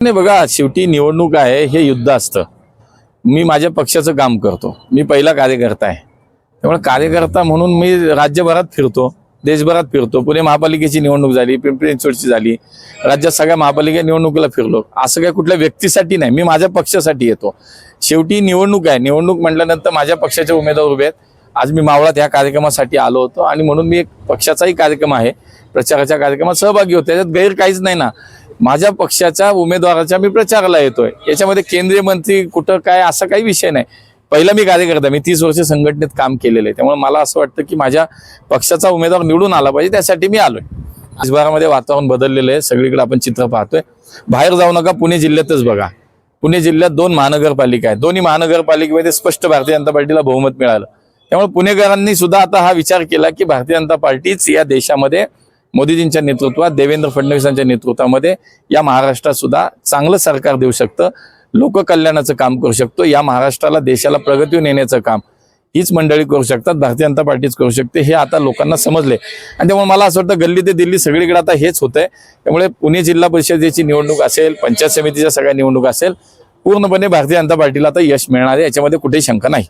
नाही बघा शेवटी निवडणूक आहे हे युद्ध असतं. मी माझ्या पक्षाचं काम करतो. मी पहिला कार्यकर्ता आहे. त्यामुळे कार्यकर्ता म्हणून मी राज्यभरात फिरतो देशभरात फिरतो. पुणे महापालिकेची निवडणूक झाली पिंपरी चिंचवडची झाली. राज्यात सगळ्या महापालिका निवडणुकीला फिरलो. असं काय कुठल्या व्यक्तीसाठी नाही. मी माझ्या पक्षासाठी येतो. शेवटी निवडणूक आहे. निवडणूक म्हटल्यानंतर माझ्या पक्षाचे उमेदवार उभे आहेत. आज मी मावळात ह्या कार्यक्रमासाठी आलो होतो आणि म्हणून मी एक पक्षाचाही कार्यक्रम आहे. प्रचाराच्या कार्यक्रमात सहभागी होतो. त्याच्यात गैर काहीच नाही ना. माझ्या पक्षाच्या उमेदवाराच्या मी प्रचाराला येतोय. याच्यामध्ये केंद्रीय मंत्री कुठं काय असा काही विषय नाही. पहिला मी कार्यकर्ता मी तीस वर्ष संघटनेत काम केलेलं आहे. त्यामुळे मला असं वाटतं की माझ्या पक्षाचा उमेदवार निवडून आला पाहिजे त्यासाठी मी आलोय. देशभरामध्ये वातावरण बदललेलं आहे. सगळीकडे आपण चित्र पाहतोय. बाहेर जाऊ नका पुणे जिल्ह्यातच बघा. पुणे जिल्ह्यात दोन महानगरपालिका आहेत. दोन्ही महानगरपालिकेमध्ये स्पष्ट भारतीय जनता पार्टीला बहुमत मिळालं. त्यामुळे पुणेकरांनी सुद्धा आता हा विचार केला की भारतीय जनता पार्टीच या देशामध्ये मोदीजींच्या नेतृत्वात देवेंद्र फडणवीसांच्या नेतृत्वामध्ये या महाराष्ट्रात सुद्धा चांगलं सरकार देऊ शकतं. लोककल्याणाचं काम करू शकतो. या महाराष्ट्राला देशाला प्रगतीवर नेण्याचं काम हीच मंडळी करू शकतात. भारतीय जनता पार्टीच करू शकते. हे आता लोकांना समजले. आणि त्यामुळे मला असं वाटतं गल्ली ते दिल्ली सगळीकडे आता हेच होतंय. त्यामुळे पुणे जिल्हा परिषदेची निवडणूक असेल पंचायत समितीच्या सगळ्या निवडणूक असेल पूर्णपणे भारतीय जनता पार्टीला आता यश मिळणार आहे. याच्यामध्ये कुठेही शंका नाही.